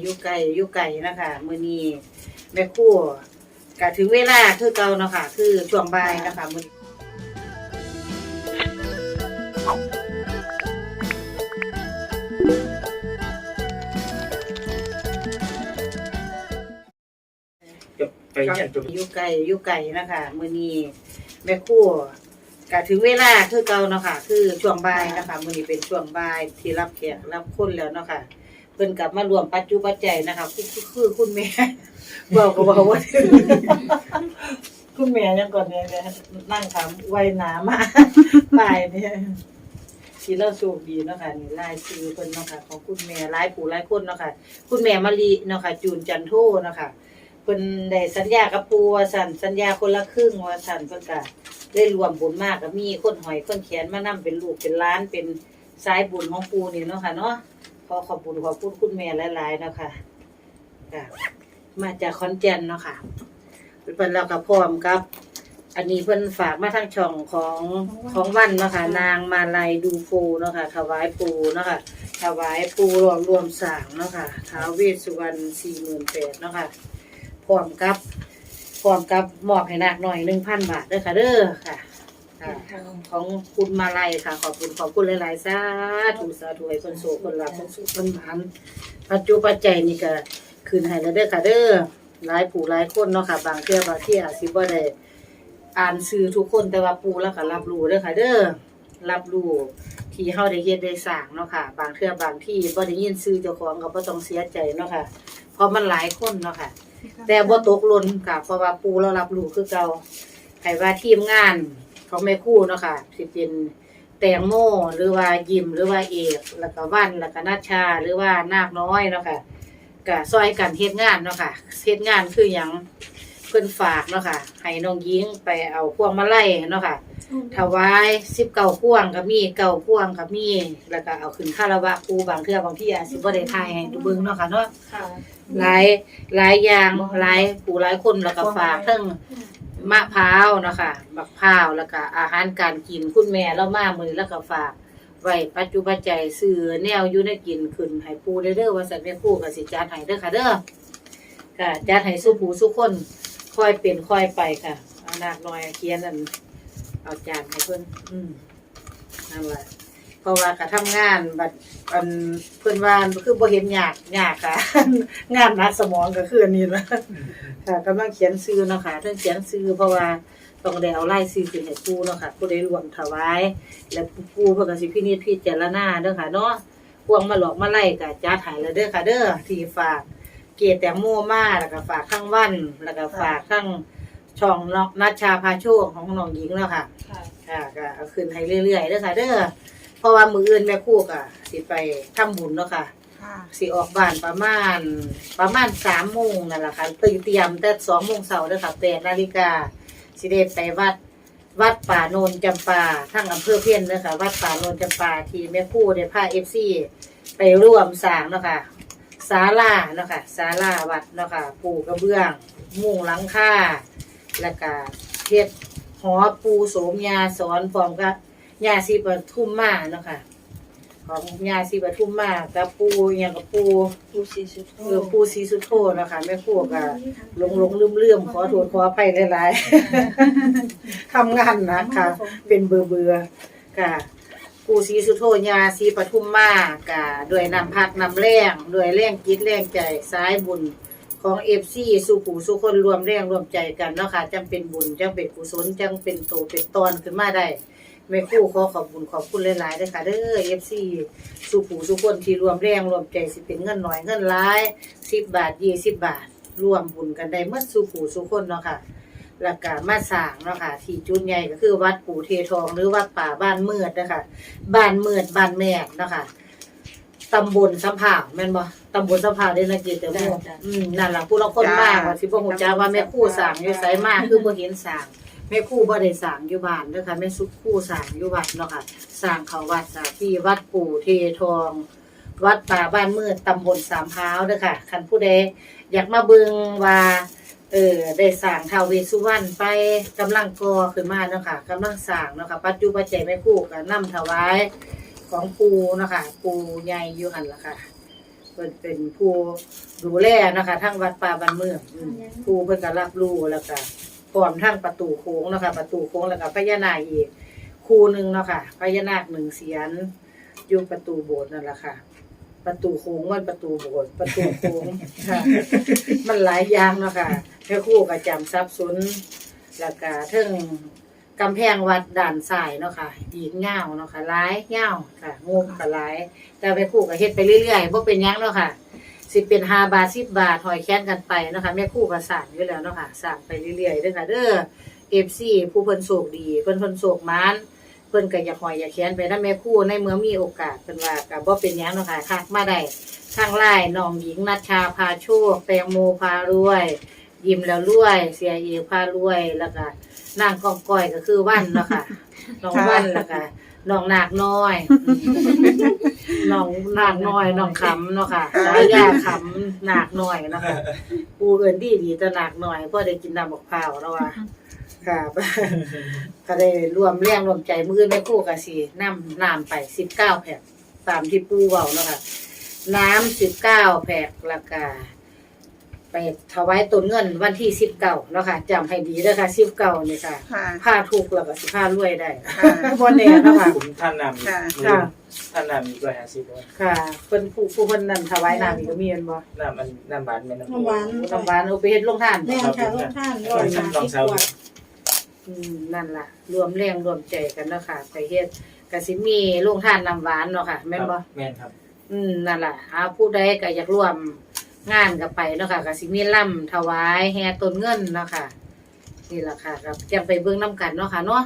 อยู่ไกลอยู่ไกลนะคะมื้อนี้แม่ครู่ก็ถึงเวลาคือเก่าเนาะค่ะ คือช่วงบ่ายนะคะมื้อนี้จะไปเนี่ยตัวอยู่ไกลอยู่ไกลนะคะมื้อนี้แม่ครู่ก็ถึงเวลาคือเก่าเนาะค่ะ คือช่วงบ่ายนะคะมื้อนี้เป็นช่วงบ่ายที่รับแขกรับคนแล้วเนาะค่ะ เพิ่นกลับมารวมปัจจุปัจจัยนะคะคือคือคุณแม่บอกก็บอกว่าคุณแม่ยังก่อนเนี่ยนะนั่งคำไว้หนามาตายเนี่ยทีเราโชคดีเนาะค่ะนี่ลายชื่อเพิ่นเนาะค่ะของคุณแม่ลายผู้ลายคนเนาะค่ะคุณแม่มะลิเนาะค่ะจูนจันโทเนาะค่ะเพิ่นได้สัญญากับปู่ว่าสั่นสัญญาคนละครึ่งว่าสั่นเพิ่นก็ได้รวมบุญมากก็มีคนหอยคนแขนมานํเป็นลูกเป็นล้านเป็นสายบุญของปู่นี่เนาะค่ะเนาะ ขอขอบคุณขอบคุณคุณแม่หลายๆเนาะค่ะค่ะ มาจากขอนแก่นเนาะค่ะเพิ่นเราก็พร้อมกับ อันนี้เพิ่นฝากมาทางช่องของของวันเนาะค่ะนางมาลัยดูฟูเนาะค่ะถวายปูเนาะค่ะถวายปูรวมรวมสร้างเนาะค่ะท้าวเวสสุวรรณสี่หมื่นแปดเนาะค่ะพร้อมกับพร้อมกับมอบให้นักหน่อยหนึ่งพันบาทเด้อค่ะเด้อค่ะ ค่ะของคุณมาลัยค่ะ ขอบคุณขอบคุณหลายๆสาธุสาธุให้คนโสคนหลับคนสุขคนหมานปัจจุปัจจัยนี่ก็คืนให้แล้วเด้อค่ะเด้อหลายผู้หลายคนเนาะค่ะ บางเทื่อบางที่อาจสิบ่ได้อ่านชื่อทุกคนแต่ว่าปูแล้วก็รับรู้เด้อค่ะ เด้อรับรู้ที่เฮาได้เฮ็ดได้สร้างเนาะค่ะ บางเทื่อบางที่บ่ได้ยินชื่อเจ้าของก็บ่ต้องเสียใจเนาะค่ะ เพราะมันหลายคนเนาะค่ะ แต่บ่ตกหล่นค่ะ เพราะว่าปูเรารับรู้คือเก่าให้ว่าทีมงาน ของแม่ครู่เนาะค่ะสิเป็นแตงโมหรือว่ายิมหรือว่าเอกแล้วก็วันแล้วก็นาชาหรือว่านาคน้อยเนาะค่ะก็ซอยกันเฮ็ดงานเนาะค่ะเฮ็ดงานคือหยังเพิ่นฝากเนาะค่ะให้น้องหญิงไปเอาพวงมาลัยเนาะค่ะถวาย19พวงก็มี9พวงก็มีแล้วก็เอาขึ้นคารวะครูบางเทื่อบางที่อาจสิบ่ได้ทายให้ดูเบิ่งเนาะค่ะเนาะค่ะหลายหลายอย่างหลายผู้หลายคนแล้วก็ฝากทั้ง มะพร้าวนะคะมะพร้าวแล้วก็อาหารการกินคุณแม่เรามามือแล้วก็ฝาก ไว้ปัจจุบันใจยซื้อแนวอยู่ในกินขึ้นให้ปูเด้อเด้อว่าสันแม่ปูก็สิจัดให้เด้อค่ะเด้อค่ะจัดให้สู้ผูสู้คนค่อยเป็นค่อยไปค่ะเอานากน้อยเขียนอันเอาจานให้เพิ่อนอืมนั่นแหละ ราะว่าก็ทำงานบัดอันเพิ่นว่าคือบ่เห็นยากยากค่ะ งานหนักสมองก็คืออันนี้ละค่ะกำลังเขียนซื้อเนาะค่ะเรื่องเขียนซื้อเพราะว่าต้องได้เอาไล่ซื้อขึ้นให้ปู่เนาะค่ะผู้ใดรวมถวาย แล้วปู่เพิ่นก็สิพินิจพิจารณาเด้อค่ะเนาะพวงมาหลอกมาไล่ก็จัดให้แล้วเด้อค่ะเด้อที่ฝากเกตแตงโมมาแล้วก็ฝากข้างวัน แล้วก็ฝากข้างช่องนอกนัชชาพาโชคของน้องหญิงแล้วค่ะ ค่ะค่ะก็เอาขึ้นให้เรื่อยๆเด้อค่ะเด้อ เพราะว่ามื้ออื่นแม่ครู่ก็สิไปทำบุญเนาะค่ะ ค่ะ สิออกบ้านประมาณประมาณสามโมงนั่นแหละค่ะตื่นเตรียมแต่สองโมงเช้าเด้อค่ะแปดนาฬิกาสิได้ไปวัด วัดป่าโนนจำปาทั้งอำเภอเพี้ยนเด้อค่ะ วัดป่าโนนจำปาที่แม่ครู่ได้พาเอฟซีไปร่วมสร้างเนาะค่ะศาลาเนาะค่ะศาลาวัดเนาะค่ะปูกระเบื้อง มุงหลังคาแล้วก็เฮ็ดหอปูโสมยาสอนพร้อมกับ ยาสีปทุมมาเนาะค่ะ ของยาสีปทุมมากับปูอหย่างกับปูผู้สีสุดโทเออปูสีสุโธนะคะแม่ครู่ก็หลงหลงลืมลืมๆขอโทษขออภัยหลายๆ ทำงานหนะค่ะ เป็นเบื่อเบื่อๆค่ะ ปูสีสุโธยาสีปทุมมากะด้วยนำพักนำแรงด้วยแรงจิตแรงใจสายบุญของเอฟซีสู่ผู้สู่คนรวมแรงรวมใจกันเนาะค่ะจังเป็นบุญจังเป็นกุศลจังเป็นโตเป็นตอนขึ้นมาได้ แม่ครู่ขอขอบบุญขอบคุณหลายๆด้วยค่ะเด้อเอฟซีสู่ผู้สู่คนที่รวมแรงรวมใจสิเป็นเงินหน่อยเงินหลายสิบบาทยี่สิบบาทรวมบุญกันได้เมื่อสู่ผู้สู่คนเนาะค่ะแล้วก็มาสร้างเนาะค่ะที่จุดใหญ่ก็คือวัดปู่เททองหรือวัดป่าบ้านเมือดนะคะบ้านเมือดบ้านแม่เนาะค่ะตำบลสำผาวแม่นบ่ตำบลสำผาวเด้นะเกียรติโมอืมนั่นล่ะผู้ละคนมากว่าสิบ่ฮู้จักว่าแม่ครู่สร้างอยู่ไสมากคือบ่เห็นสร้าง แม่ครู่บ่ได้สร้างอยู่บ้านเด้อค่ะแม่สุครู่สร้างอยู่วัดเนาะค่ะสร้างเขาวัดสาที่วัดปู่เททอง วัดป่าบ้านเมือดตำบลสามพร้าวเด้อค่ะคันผู้ใดอยากมาเบิงว่าเออได้สร้างท้าวเวสสุวรรณไปกำลังก่อขึ้นมาเนาะค่ะกำลังสร้างเนาะค่ะปัจจุบันใจยแม่ครู่ก็นำถวายของปูเนาะค่ะปูใหญ่อยู่หั่นล่ะค่ะเพิ่นเป็นผู้ดูแลนะคะทั้งวัดป่าบ้านเมืองอืมผู้เพิ่นก็รับรู้แล้วก็ พร้อมทั้งประตูโค้งเนาะคะประตูโค้งแล้วก็พญานาคอีกคู่หนึ่งเนาะค่ะพญานาคหนึ่งเสียนอยู่ประตูโบสถ์นั่นแหละค่ะ ประตูโค้งมันประตูโบสถ์ประตูโค้งค่ะ มันหลายอย่างเนาะค่ะแม่ครู่ก็จำทรัพย์สนแล้วก็เทิงกำแพงวัดด่านซ้ายเนาะค่ะอีกเงาเนาะค่ะหลายเงาค่ะงบก็หลาย แต่แม่ครู่ก็เฮ็ดไปเรื่อยๆบ่เป็นหยังเนาะค่ะ สิเป็น5บาท10บาทหอยแค้นกันไปเนาะค่ะแม่ครู่ก็สร้างอยู่แล้วเนาะค่ะสร้างไปเรื่อยๆเด้อค่ะเด้อ FC ผู้เพิ่นโชคดีเพิ่นเพิ่นโชคหมานเพิ่นก็อยากหอยอยากแค้นไปนำแม่ครู่ในเมื่อมีโอกาสเพิ่นว่าก็บ่เป็นหยังเนาะค่ะทักมาได้ทางไล่น้องหญิงนัชชาพาโชคแตงโมพารวย ยิ้มแล้วรวย เสียเอพารวยแล้วก็นางกองก้อยก็คือวันเนาะค่ะน้องวันแล้วก็ น้องนาคน้อยน้องนาคน้อยน้องขำเนาะค่ะสายาขำนาคน้อยเนาะค่ะปูเอินดีดีแต่นาคน้อยเพราะได้กินน้ำบักพร้าวแล้วว่าค่ะก็ได้รวมแรงรวมใจมือแม่ครู่กับสีน้ำน้ำไปสิบเก้าแผ่นตามที่ปูเว้าเนาะค่ะน้ำสิบเก้าแผกราคา ไปถวายต้นเงินวันที่สิบเก้าเนาะค่ะจำให้ดีเด้อค่ะสิบเก้านี่ค่ะค่ะ ผ้าถูกแล้วก็สิผ้ารวยได้ค่ะ บนแน่เนาะค่ะ ผมท่านนำค่ะ มือค่ะ ท่านนำมีร้อยห้าสิบด้วยค่ะเพิ่นผู้ผู้เพิ่นนั่นถวายน้ำอีกก็มีเห็นบ่น้ำมันน้ำบานแม่น้ำน้ำหวานทำหวานเอาไปเฮ็ดลงทานแม่ค่ะลูกท่านร้อยสามสิบกว่าอืมนั่นล่ะ รวมแรงรวมใจกันเนาะค่ะไปเฮ็ดก็สิมีลงทานน้ำหวานเนาะค่ะแม่นบ่แม่นครับ อืมนั่นล่ะหาผู้ใดก็อยากร่วม งานกับไปเนาะค่ะก็สิมีล่ำถวายแห่ต้นเงินเนาะค่ะนี่แหละค่ะก็จังไปเบิ่งนํกันเนาะค่ะเนาะ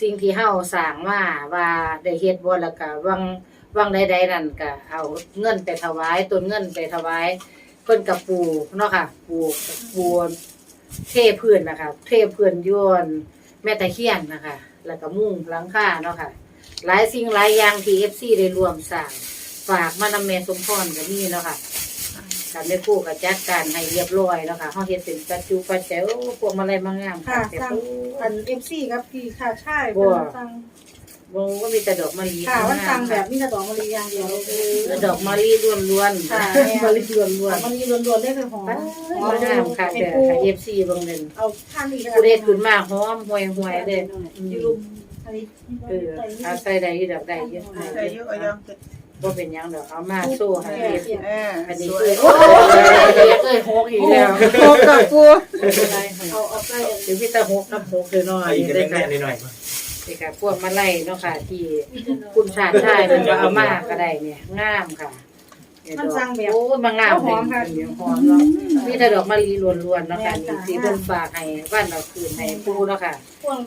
สิ่งที่เฮาสร้างมาว่าได้เฮ็ดบ่แล้วก็วังวังใดๆนั่นก็เอาเงินไปถวายต้นเงินไปถวายเพิ่นกับปูเนาะค่ะปูปูเทพื้นนะคะเทพื้นอยวนแม่ตะเคียนนะคะ แล้วก็มุ้งหลังคาเนาะค่ะ หลายสิ่งหลายอย่างที่ FC ได้รวมสร้าง ฝากมานำแม่สมพรก็มีเนาะค่ะ การได้คู่กับจัดการให้เรียบร้อยเนาะค่ะเฮาเฮ็ดเป็นปัจจุปัจจัยโอ้พวกมาลัยมางามค่ะแต่สั่งปูอันเอฟซีครับพี่ค่ะใช่บ่เป็นสั่งบ่ว่ามีแต่ดอกมะลิค่ะวันสั่งแบบมีแต่ดอกมะลิอย่างเดียวคือแล้วดอกมะลิล้วนๆค่ะมะลิล้วนดอกมะลิล้วนๆได้คือหอมๆมางามค่ะแต่ค่ะ FC เบิ่งนึงเอาท่านอีกผู้เด็ดขึ้นมาหอมห่วยๆเด้อยู่ลุมอันนี้เออเอาใส่ได้อยู่ดอกได้อยู่ใส่เยอะก็ยัง บ่เป็นหยังดอกเอามาโซ่ให้เฮ็ดเอออันนี้สวคืยอโอ้ยเอ้ยหกอีกแล้วโคกับปูเอาเอาใส่ถึงพี่ตาหกน้ำหกเลยเนาะเอาอีกนี่แม่ได้นค่ะๆหน่อยนี่ค่ะพวกมาไล่เนาะค่ะ ที่คุณชาติชายมันก็เอามาก็ได้เนี่ยงามค่ะเนี่ยดอกโอ้ยมางามเลยเดี๋ยวหอมเนาะมีแต่ดอกมะลิล้วนๆเนาะค่ะนี่ที่เพิ่นฝากให้บ้านเราคืนให้ปูเนาะค่ะพ่วง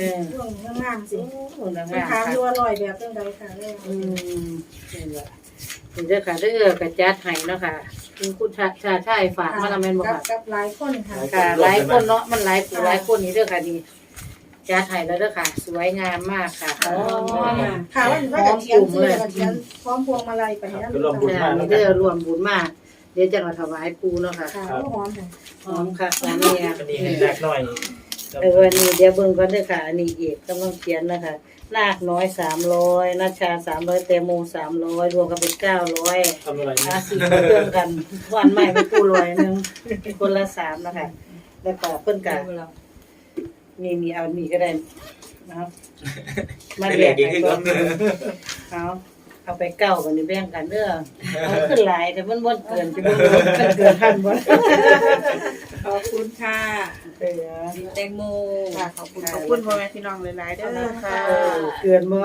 เออพ่วงงามๆสิโอ้งามเป็นค่ะถามดูอร่อยแบบจังไดค่ะแม่อืมนี่แหละนี่เด้อค่ะเด้อกระจัดให้เนาะค่ะคุณคุณชาติชายชายฝากมาแล้วแม่นบ่กับค่ะกับหลายคนค่ะค่ะหลายคนเนาะมันหลายผู้หลายคนนี่เด้อค่ะนี่จัดให้แล้วเด้อค่ะ สวยงามมากค่ะอ๋อค่ะว่าว่าจะเขียนชื่อแล้วก็เขียนพร้อมพวงมาลัยไปให้นั่นค่ะนี่เด้อรวมบุญมากเดี๋ยวจะมาถวายปูเนาะค่ะค่ะหอมค่ะหอมค่ะอันนี้ๆอันนี้ให้แรกหน่อย เออวันนี้เดี๋ยวเบิ่งก่อนเด้อค่ะ อันนี้เอกกำลังเขียนนะคะนาคน้อยสามร้อยนาชาสามร้อยแตงโมสามร้อยรวมกันเป็นเก้าร้อยทำอะไรอาสีเครื่องกันวันใหม่เป็นปูร้อยหนึงคนละสามนะคะแล้วก็เพิ่นกะนี่มีเอานี่ก็ได้นะครับมาไม่แยแรกกอีกให้คือก่กัอนนเอา เอาไปเก้ากันนี่แบ่งกันเด้อเอาขึ้นหลายแต่มันบ่เกินจะบ่มันเกินพันบ่ขอบคุณค่ะเออแตงโมค่ะขอบคุณขอบคุณพ่อแม่พี่น้องหลายๆเด้อค่ะเออเกินบ่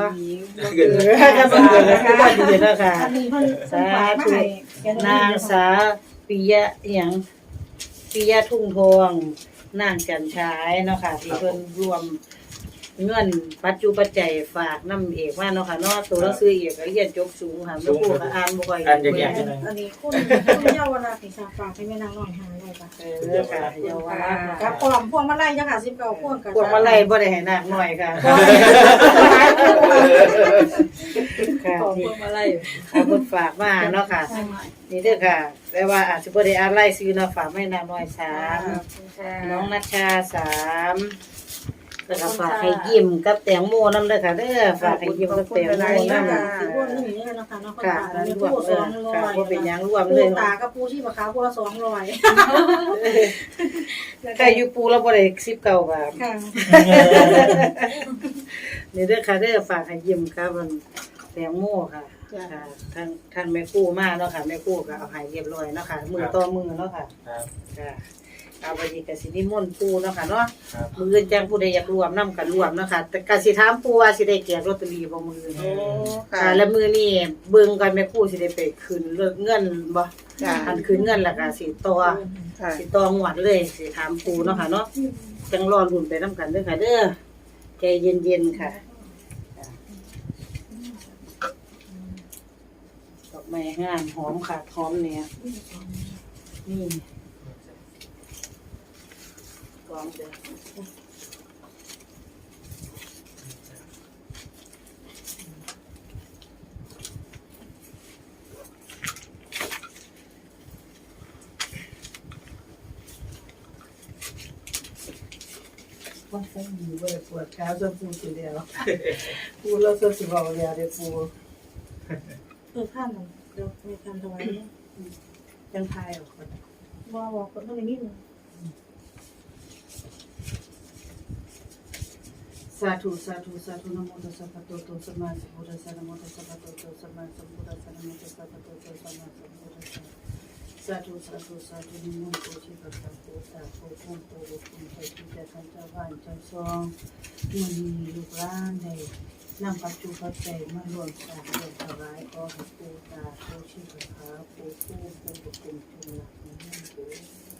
เกินเออถ้ามันเกินแล้วก็ว่าดีแล้วค่ะอันนี้เพิ่นเพิ่นฝากมาให้เขียนนางสาวปิยะอิหยังปิยะทุ่งทองนางจันชายเนาะค่ะที่เพิ่นรวม เงินปัจจุปัจจัยฝากน้ำเอกว่าเนาะค่ะเนาะตัวหนังสือเอกก็เรียนจบสูงค่ะไม่พูดก็อ่านบ่ค่อยอันอย่างเงี้ยอันนี้คุณคุณเยาวราชฝากฝากให้แม่นางน้อยหาได้ปะเออค่ะเยาวราชกับพวงพวงมาลัยจ้ะค่ะ19พวงกับพวกมาไล่บ่ได้ให้นากน้อยค่ะค่ะขอบที่คุณอะไรเอาเพิ่นฝากมาเนาะค่ะ นี่เด้อค่ะแต่ว่าอาจจะบ่ได้อ่านไล่ซื้อเนาะฝากไม่นากน้อยสามน้องนัชชาสาม แล้วก็ฝากให้ยิ้มกับแตงโมนำเด้อค่ะเด้อฝากให้ยิ้มกับแตงโมนี่นำนะค่ะสิพวกนี้นี่นะคะเนาะค่ะค่ะรมีวมผู้เอสอองร้อค่ะยบ่เป็นหยังรวมปูเลยตากับปูชีพขาวผู้ละสองร้อยใครอยู่ปูแล้วบ่ได้19บาทค่ะนี่เด้อค่ะเด้อฝากให้ยิ้มครับมันแตงโมค่ะค่ะทางทางแม่ครูมาเนาะค่ะแม่ครูก็เอาให้เรียบร้อยเนาะค่ะมือต่อมือเนาะค่ะครับ ค่ะเอาวันนี้ก็สินิมนต์ปูเนาะค่ะเนาะครับมืออื่นจังผู้ใดอยากรวมนํกันรวมเนาะค่ะแต่ก็สิถามปูว่าสิได้แจกลอตเตอรี่บ่มืออื่นโอ้ค่ะ ค่ะแล้วมือนี้เบิ่งก่อนแม่ครูสิได้ไปคืนเลิกเงินบ่จ้ะอันคืนเงินแล้วก็สิต่อค่ะ สิต่องวดเลยสิถามปูเนาะค่ะเนาะจังรอลุ้นไปนํกันเด้อค่ะ เด้อใจเย็นๆค่ะดอกไม้งามหอมค่ะหอมเนี่ยนี่ กองเด้อว่าใส่หมูบ่ได้ปวดขาจนปูสิแล้วปูเราจะสิเว้าแล้วเด้อปูเออข้ามหน่อยเดี๋ยวมีการถวายเนี่ยจังทายออกก่อนว่าบอกคนต้องนิดนึง สาธุสาธุสาธุนะโมตัสสะภะคะวะโตสัมมาสัมพุทธัสสะนะโมตัสสะภะคะวะโตสัมมาสัมพุทธัสสะนะโมตัสสะภะคะวะโตสัมมาสัมพุทธัสสะสาธุสาธุสาธุนิมนต์โตชิปะคะโตสาธุโตโตบุคุไปที่จะทันเจ้าบ้านเจ้าซองมื้อนี้ลูกหลานได้นำปัจจุปัจจัยมารวมสางเรื่องถวายขอให้ปูตาโตชิปะคะปู่ปู่ปู่บุคุจุลหลักนี้